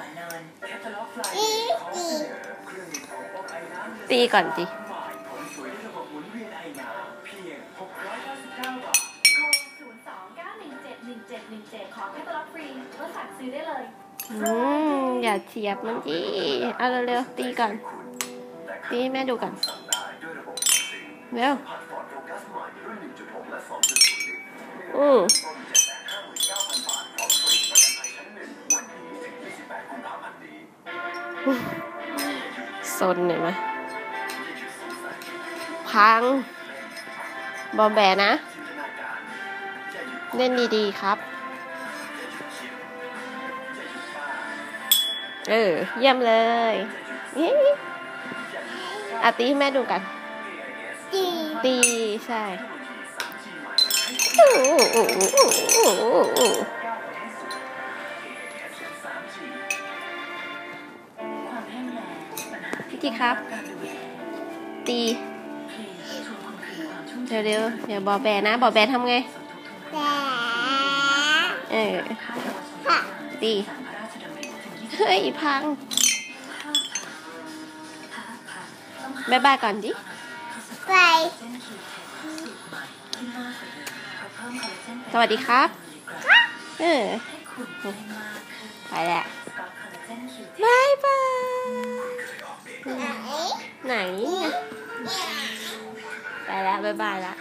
อนแคตตาล็อกไฟล์ขอเสนอเครื่องดูดอบไอน้ำตีก่อนดิหมายผลสวยด้วยระบบหมุนเวียนไอน้ำเพียง699บาทโทร02-917-1717ขอแคตตาล็อกฟรีเมื่อสั่งซื้อได้เลยอืมอย่าเฉียบมันจีเอาเร็วๆตีก่อน ตีให้แม่ดูก่อนสั่งได้ด้วยระบบซิงเร็วผ่านฟอร์ดโฟกัสใหม่รุ่น1.6และ2.0ลิตรอื ซนเห็นไหมพัง บอมแบนะ เล่นดีๆครับ เออ เยี่ยมเลยอาตีให้แม่ดูกัน ตีใช่อู้อู้อู้อู้อู้อู้ความ จีครับการดูแลตีเพลงชวนคนคืนความชุ่มเร็วๆเดี๋ยวบอแบนะบอแบทำไงสมทบทุนเออค่าเยาวชนสัญญาตีสารพระราชดำริถึง20เฮ้ยพังห้าพันห้าพันต้องบ๊ายบายก่อนดิไปเส้นคิวเทคสูตรใหม่ที่น่าสนใจเพราะเพิ่มคอลลาเจนเป็นสวัสดีครับ เออให้คุณได้มากขึ้นไปแหละสกอตคอลลาเจนคิวเทคบายบาย 拜拜啦